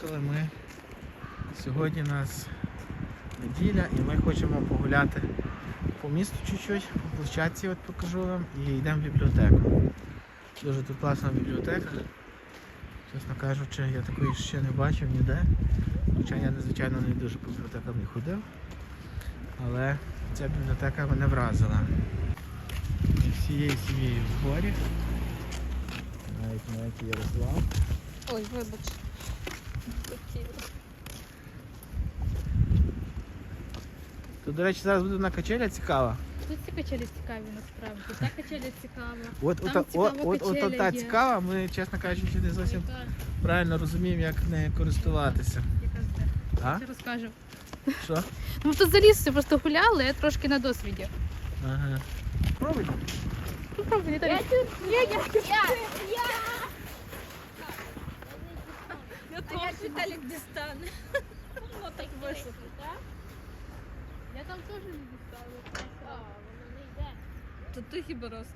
Приїхали ми. Сьогодні у нас неділя і ми хочемо погуляти по місту чуть-чуть, по площадці от покажу вам і йдемо в бібліотеку. Дуже тут класна бібліотека. Чесно кажучи, я такої ще не бачив ніде. Хоча я, звичайно, не дуже по бібліотекам не ходив. Але ця бібліотека мене вразила. Ми всією сім'єю в зборі. Навіть маленький Ярослав. Ой, вибач. Тут, до речі, зараз буде на качеля цікава. Тут ці качелі цікаві насправді. Та качеля цікава. От, Там ота- цікава от, от, от, качеля та є. цікава, ми, чесно кажучи, не зовсім Яка, правильно розуміємо, як нею користуватися. яка це? А? Ще розкажу. Що? Ну тут за лісом просто гуляли, я трошки на досвіді. Ага. Пробуйте. Ну, правда, Віталій. Я, я, я, я. Я А як Віталік дістане? Ну так високо, так? Я там теж не дістала. А, воно не йде. То ти хіба рост?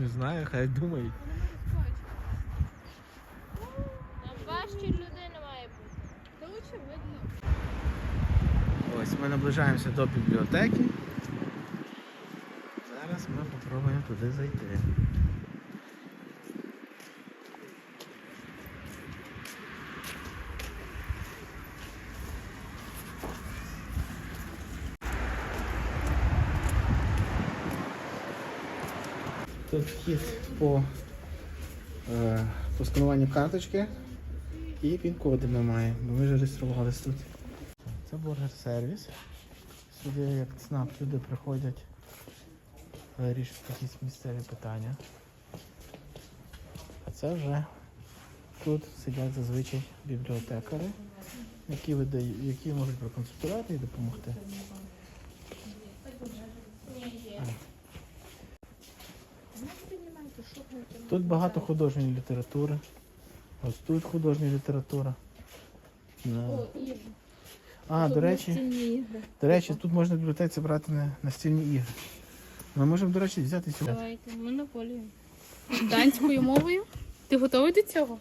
Не знаю, хай думають. Там важче людини має бути. Та. Ось ми наближаємося до бібліотеки. Зараз ми попробуємо туди зайти. Тут вхід по, е, по карточки і пін-коди ми маємо, бо ми вже реєструвалися тут. Це бургер сервіс. Сюди як ЦНАП люди приходять вирішити якісь місцеві питання. А це вже тут сидять зазвичай бібліотекари, які, видають, які можуть проконсультувати і допомогти. Тут багато художньої літератури. Ось тут художня література. Да. А, до речі, до речі, тут можна в бібліотеці брати на- настільні ігри. Ми можемо, до речі, взяти сюди. Давайте, монополію. Данською мовою. Ти готовий до цього?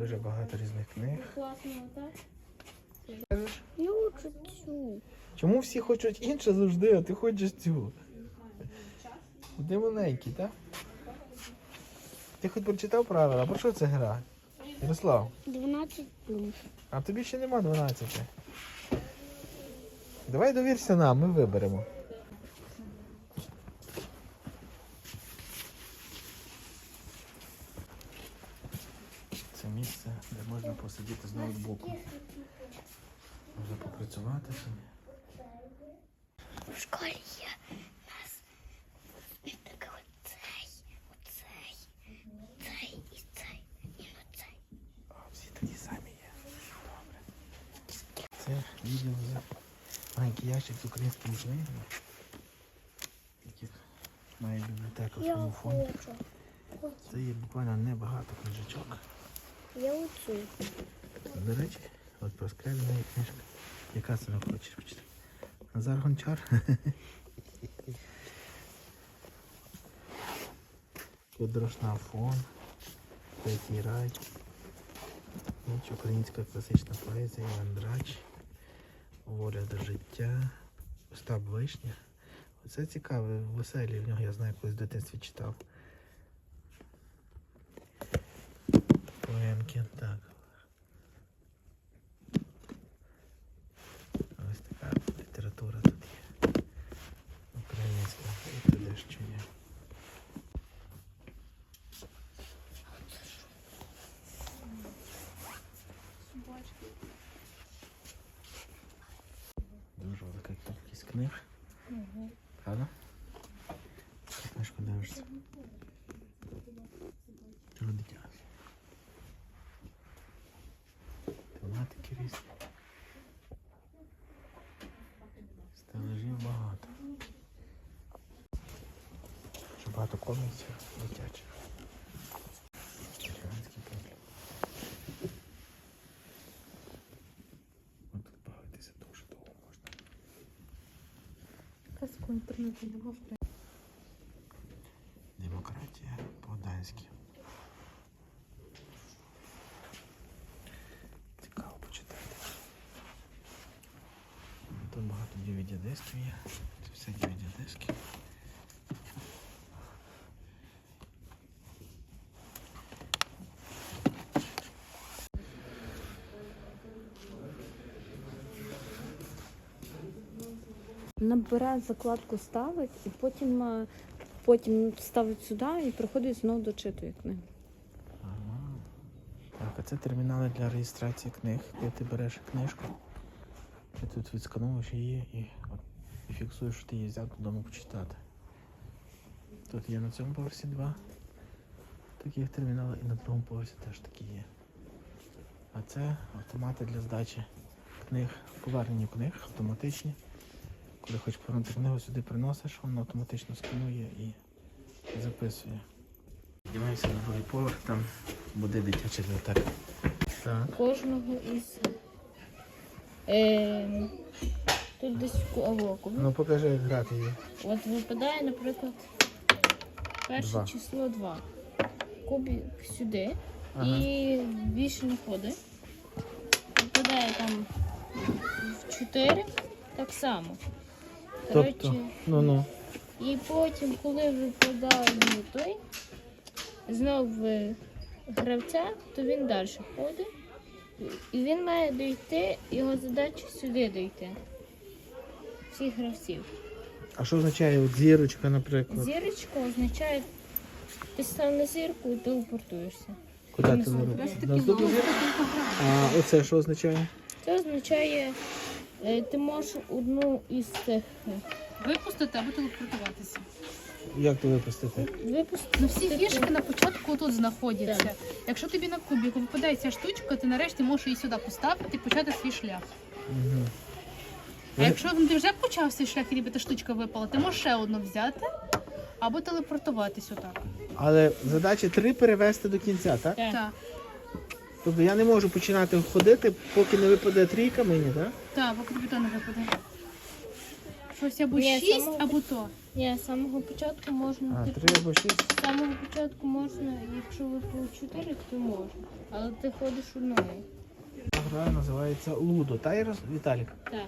Дуже багато різних книг. Класно, так? Я хочу цю. Чому всі хочуть інше завжди, а ти хочеш цю? Ти маленький, так? Ти хоч прочитав правила, про що це гра? Ярослав, 12 плюс. а тобі ще нема 12. Давай довірся нам, ми виберемо. Це місце, де можна посидіти з ноутбуком. Можна попрацювати собі. В школі є у нас такий оцей, оцей, цей і цей, і оцей. О, всі такі самі є. Добре. Відділ за маленький ящик з українськими книгами, яких має бібліотека в своєму фонді. Це є буквально небагато книжечок. Я оцю. До речі, от про є книжка. Яка не хочеш почитати? Назар Гончар. Подорож на Афон. Третій рай. Українська класична поезія, Іван Драч. Воля до життя. Остап Вишня. Оце цікаве, веселі в нього, я знаю, колись в дитинстві читав. Поемки, так. багато коміксів дитячих. Гігантський кемпінг. Тут бавитися дуже довго можна. Казку інтернеті не мав Демократія по-данськи. Цікаво почитати. Тут багато DVD-дисків є. Це все DVD-диски. Набирає закладку ставить і потім, е, потім ставить сюди і приходить знову дочитує книгу. Ага. Так, а це термінали для реєстрації книг, де ти береш книжку, ти тут відскануєш її і, і фіксуєш, що ти її взяв додому почитати. Тут є на цьому поверсі два таких термінали і на другому поверсі теж такі є. А це автомати для здачі книг, повернення книг автоматичні. Коли хочеш повернути книгу, сюди приносиш, воно автоматично сканує і записує. Піднімаємося на другий поверх, там буде дитяча бібліотека. Так. Кожного із. Е, тут десь колоку. Ну покажи, як грати її. От випадає, наприклад, перше Два. число 2. Кубик сюди Ага. і більше не ходить. Випадає там в 4, так само. Тобто, ну ну. І потім, коли випадає той, знов гравця, то він далі ходить. І він має дійти, його задача сюди дійти. Всіх гравців. А що означає от зірочка, наприклад? Зірочка означає, ти став на зірку і телепортуєшся. Куди ти вирубиш? Наступну зірку? А оце що означає? Це означає, ти можеш одну із цих е, Випустити або телепортуватися. Як то випустити? випустити. Ну всі фішки на початку тут знаходяться. Так. Якщо тобі на кубіку випадає ця штучка, ти нарешті можеш її сюди поставити і почати свій шлях. Угу. А якщо ти вже почав свій шлях і тобі та штучка випала, ти можеш ще одну взяти або телепортуватись отак. Але задача три перевести до кінця, так? Так. Так, Тобто я не можу починати ходити, поки не випаде трійка мені, так? так, поки тобі то не випаде. Щось або Ні, 6, самого- або то. Ні, з самого початку можна. А, типу, три або шість. З самого початку можна, якщо випало 4, то можна. Але ти ходиш одною. Ця гра називається Лудо. Та й роз... Віталік. Так.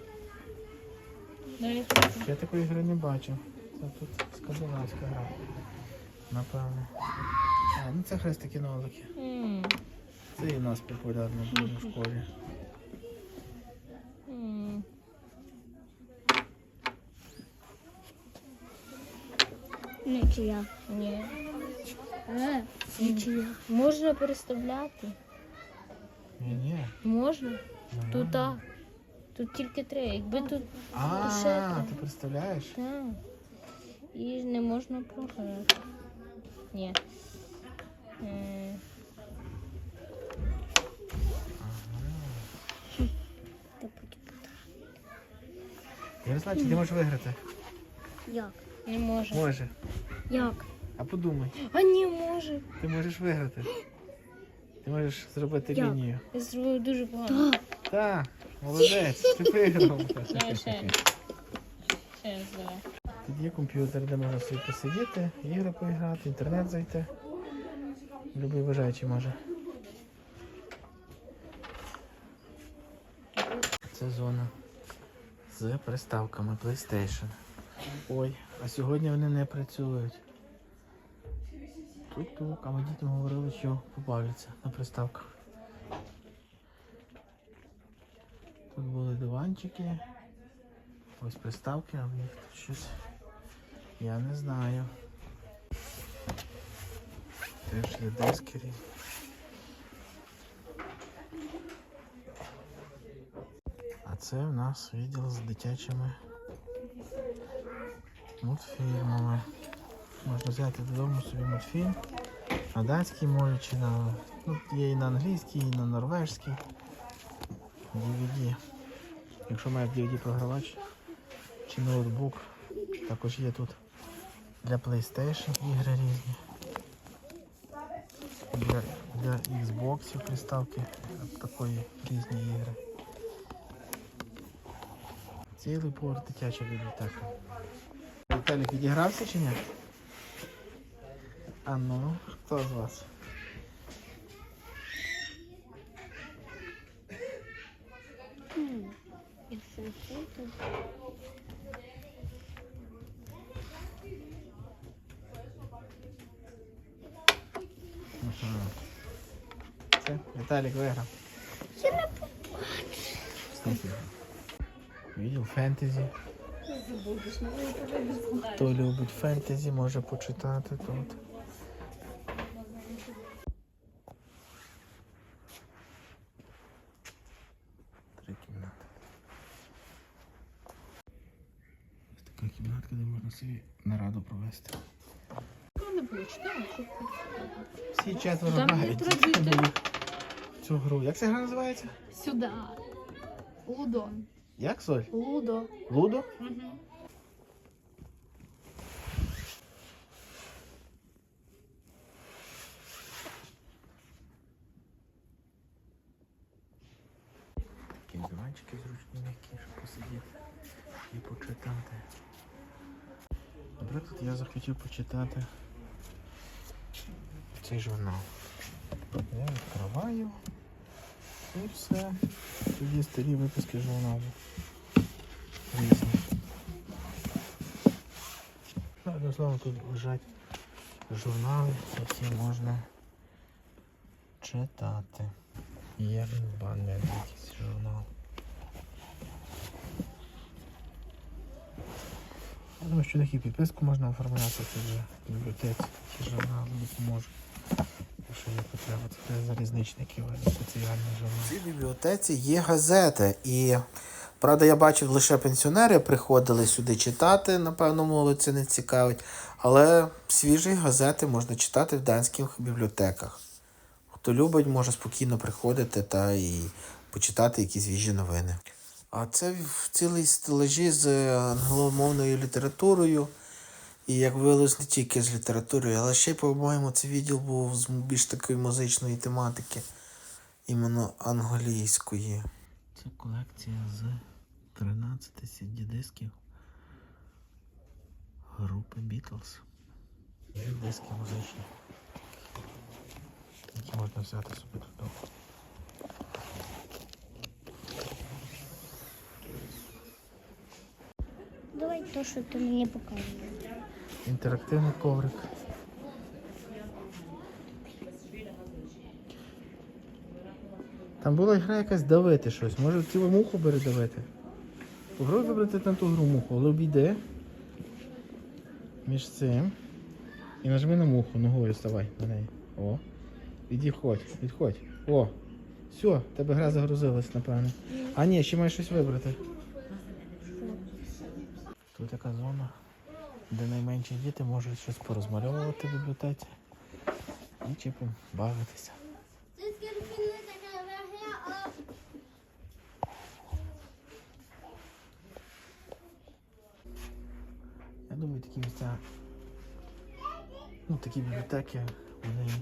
Навіть Я такої гри не бачив. Це тут скандинавська гра. Напевно. А, ну це хрестики нолики. М, Це і в нас популярно дуже в школі. Нічия. Ні. Е, Нічия. можна переставляти. Ні, ні. Можна. Тут так. Тут тільки три. Якби тут А, ти представляєш? так. І не можна програти. Ні. Е, Та будь- Я не знаю, чи ти можеш виграти. Як? не може. Може. Як? А подумай, А ні, може. ти можеш виграти. Ти можеш зробити Як? лінію. Я зробив дуже погано. Так, молодець, ти виграв. Давай ще. Ще раз давай. Тут є комп'ютер, де можна собі посидіти, ігри поіграти, інтернет зайти. Любий бажаючий може. Це зона з приставками PlayStation. Ой, а сьогодні вони не працюють. Тук-тук, а ми дітям говорили, що побавляться на приставках. Тут були диванчики. Ось приставки, а в них тут щось. Я не знаю. Теж є диски. Це в нас відділ з дитячими мультфільмами. Можна взяти додому собі мультфільм на данській мові чи на. Ну, є і на англійській, і на норвежській. DVD. Якщо має DVD програвач чи ноутбук, також є тут для PlayStation ігри різні. Для, для Xbox приставки такої різні ігри. Цілий поверх дитяча бібліотека. Віталік відігрався чи ні? А ну, хто з вас? Все, Віталік виграв. Фентезі. Хто любить фентезі, може почитати тут. Три кімнати. Ось така кімнатка, де можна собі нараду провести. Всі четверо Там не грають цю гру. Як ця гра називається? Сюди. Лудо. Як Соль? Лудо. Лудо? Угу. Такі диванчики зручні м'які, щоб посидіти і почитати. Наприклад, я захотів почитати цей журнал. Я відкриваю і все. Тоді старі випуски журналу. Різні. Ну, одним словом, тут лежать журнали, які можна читати. Є банner якийсь журнал. Я думаю, що таку підписку можна оформляти тут вже бібліотеці. Ці журнали допоможуть. Якщо є потреба, це для залізничників, а журнал. В цій бібліотеці є газети і. Правда, я бачив, лише пенсіонери приходили сюди читати, напевно, молодь це не цікавить. Але свіжі газети можна читати в данських бібліотеках. Хто любить, може спокійно приходити та і почитати якісь свіжі новини. А це в цілій стележі з англомовною літературою. І як виявилось, не тільки з літературою, але ще й, по-моєму, цей відділ був з більш такої музичної тематики, іменно англійської. Це колекція з 13 CD-дисків групи Beatles. Диски музичні які можна взяти собі додому. Давай то, що ти мені показуєш. Інтерактивний коврик. Там була гра якась давити щось. Може цілу муху передавити. Попробуй вибрати там ту гру муху, але обійди між цим. І нажми на муху, ногою вставай на неї. О. Відходь, відходь. О. Все, тебе гра загрузилась, напевно. А ні, ще маєш щось вибрати. Тут така зона, де найменші діти можуть щось порозмальовувати в бібліотеці і чи бавитися. Я думаю, такі місця, ну такі бібліотеки, вони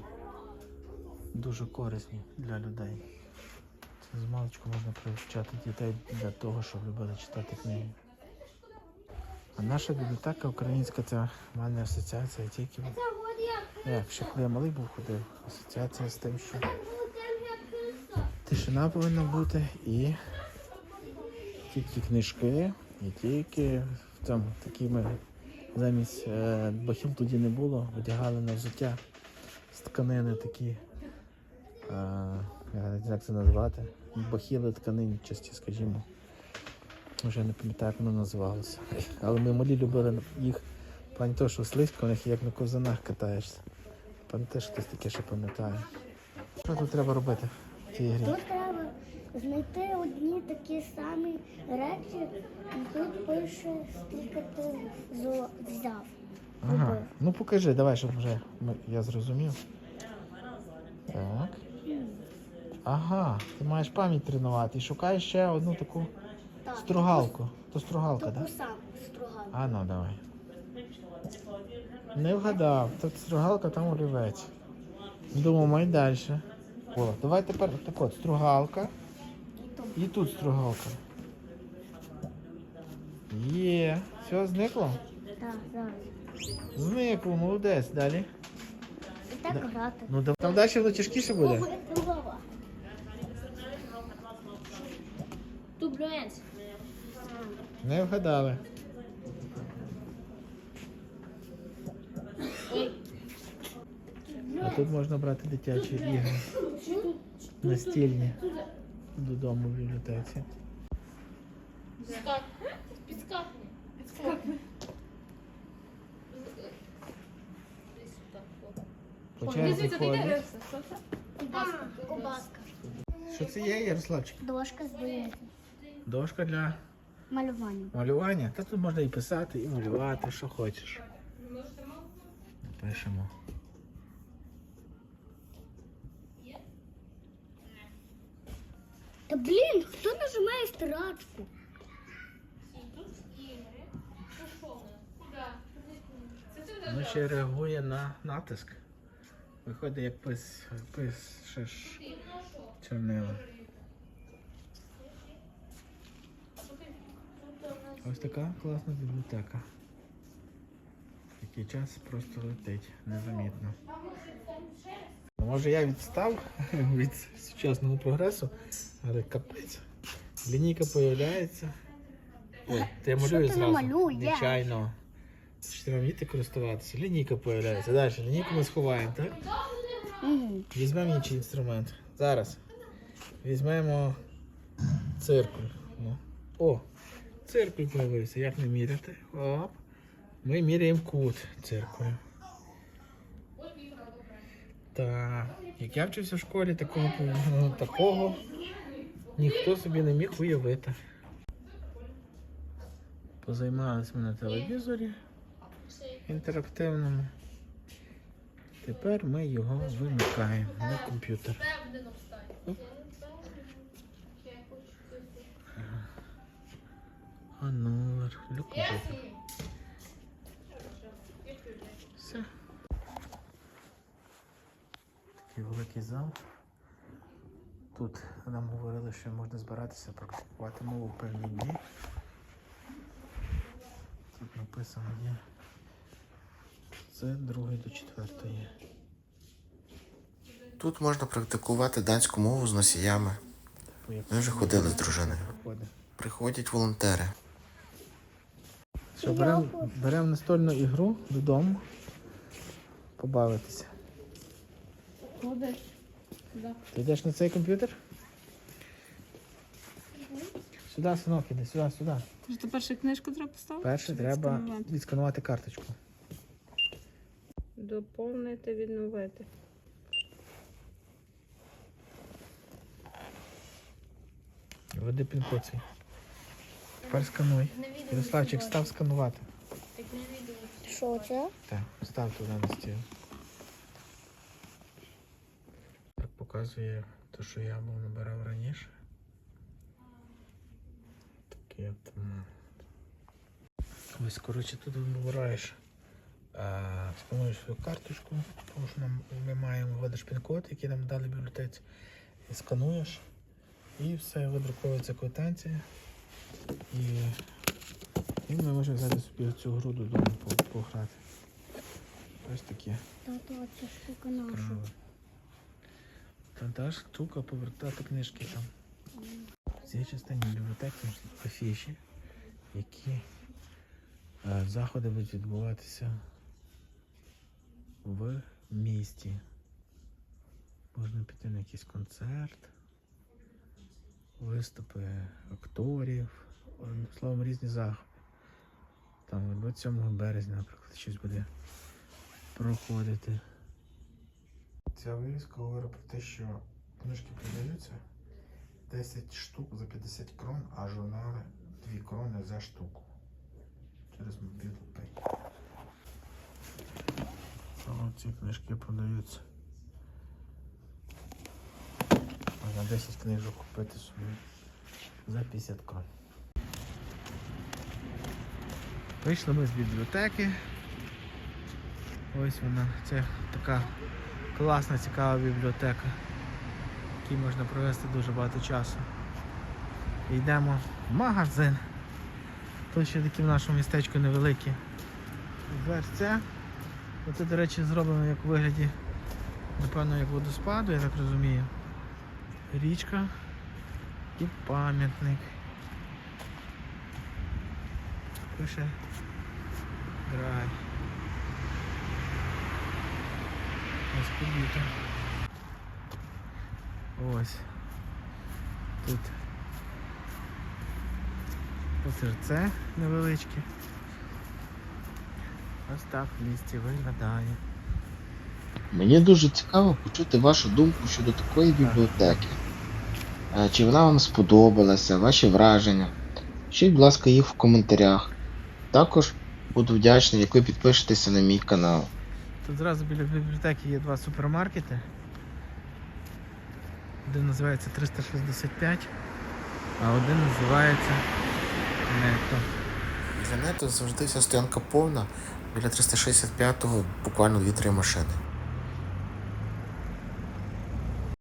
дуже корисні для людей. Це з маличку можна привчати дітей для того, щоб любили читати книги. А наша бібліотека українська, це в мене асоціація тільки. Як ще коли я малий був ходив, асоціація з тим, що тишина повинна бути і тільки книжки, і тільки в цьому такі ми замість е, бахіл тоді не було, одягали на взуття з тканини такі. Е, я не знаю, як це назвати. Бахіли тканин часті, скажімо. Вже не пам'ятаю, як воно називалося. Але ми малі любили їх в плані того, що слизько, у них як на ковзанах катаєшся. Пам'ятаєш, хтось таке ще пам'ятає. Що тут треба робити в цій грі? Тут треба знайти одні такі самі речі, і тут пише, скільки ти взяв. Ага. Ну покажи, давай, щоб вже я зрозумів. Так. Ага, ти маєш пам'ять тренувати і шукаєш ще одну таку Так, стругалку. То стругалка, так? Таку Да? саму стругалку. А ну давай. Не вгадав. Тут стругалка, там олівець. Думав, май далі. О, давай тепер так от, стругалка. І тут стругалка. Є. Все, зникло? Так, зараз. Зникло, молодець. Далі. І так грати. Ну да- там далі воно тяжкіше буде. Тублюенс. Не вгадали. А тут можна брати дитячі ігри. Настільні. Додому в бібліотеці. Підскакни. По черзі ходять. Кубаска. Що це є, Ярославчик? Дошка здається. Дошка для Малювання. малювання. Та тут можна і писати, і малювати, що хочеш. Пишемо. Та блін, хто нажимає стирачку? Воно ще реагує на натиск. Виходить як пис, пишеш чорнилом. Ось така класна бібліотека. Який час просто летить незамітно. Ну, Може я відстав від сучасного прогресу, але капець. Лінійка появляється. Ой, ти я малюю ти зразу. Звичайно. Чи треба вміти користуватися? Лінійка появляється. Далі, лінійку ми сховаємо, так? Угу. Візьмемо інший інструмент. Зараз. Візьмемо циркуль. Ну. О, циркуль появився. Як не міряти? Оп. Ми міряємо кут циркулю. Так. Як я вчився в школі, такого, ну, такого ніхто собі не міг уявити. Позаймалися ми на телевізорі інтерактивному. Тепер ми його вимикаємо на комп'ютер. А номер для комп'ютера. Все. Такий великий зал. Тут нам говорили, що можна збиратися практикувати мову в певні дні. Тут написано є. Це другий до четвертої. Тут можна практикувати данську мову з носіями. Ми вже ходили з дружиною. Приходять волонтери. Що, беремо берем настольну ігру додому. Побавитися. Ти йдеш на цей комп'ютер? Сюди, синок, іди, сюди, сюди. Тож ти першу книжку треба поставити? Перше треба відсканувати? відсканувати карточку. Доповнити, відновити. Введи пін-код свій. Тепер скануй. Ярославчик, став сканувати. Що це? Так, став туди на стіл. Так показує те, що я був набирав раніше. Такий автомат. Ось, коротше, тут вибираєш, а, скануєш свою карточку, тому що нам, ми маємо вводиш пін-код, який нам дали в бібліотеці, і скануєш, і все, видруковується квитанція. І, і ми можемо взяти собі цю гру додому по- пограти. Ось таке. Тато, це штука наша. Та та штука повертати книжки там. В цій частині бібліотеки афіші, які е, заходи будуть відбуватися в місті. Можна піти на якийсь концерт, виступи акторів, словом, різні заходи. Там 27 березня, наприклад, щось буде проходити. Ця вивіска говорить про те, що книжки продаються 10 штук за 50 крон, а журнали 2 крони за штуку. Через мобілу Pay. Саме ці книжки продаються. Можна 10 книжок купити собі за 50 крон. Вийшли ми з бібліотеки. Ось вона, це така класна, цікава бібліотека, в якій можна провести дуже багато часу. Йдемо в магазин. Тут ще такі в нашому містечку невеликі дверця. Оце, до речі, зроблено як у вигляді, напевно, як водоспаду, я так розумію. Річка і пам'ятник. Пише Грай. Ось побіто. Ось. Тут озерце невеличке. Ось так в місті виглядає. Мені дуже цікаво почути вашу думку щодо такої бібліотеки. Е, Чи вона вам сподобалася, ваші враження? Пишіть, будь ласка, їх в коментарях. Також буду вдячний, як ви підпишетеся на мій канал. Тут зразу біля бібліотеки є два супермаркети. Один називається 365, а один називається Нетто. Для Нетто завжди вся стоянка повна. Біля 365-го буквально 2-3 машини.